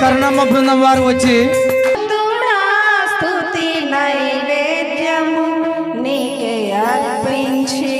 కరుణమ్మ బృందం వారు వచ్చి స్తుడా స్తుతి నైవేద్యము నీకే అర్పించి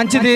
మంచిది.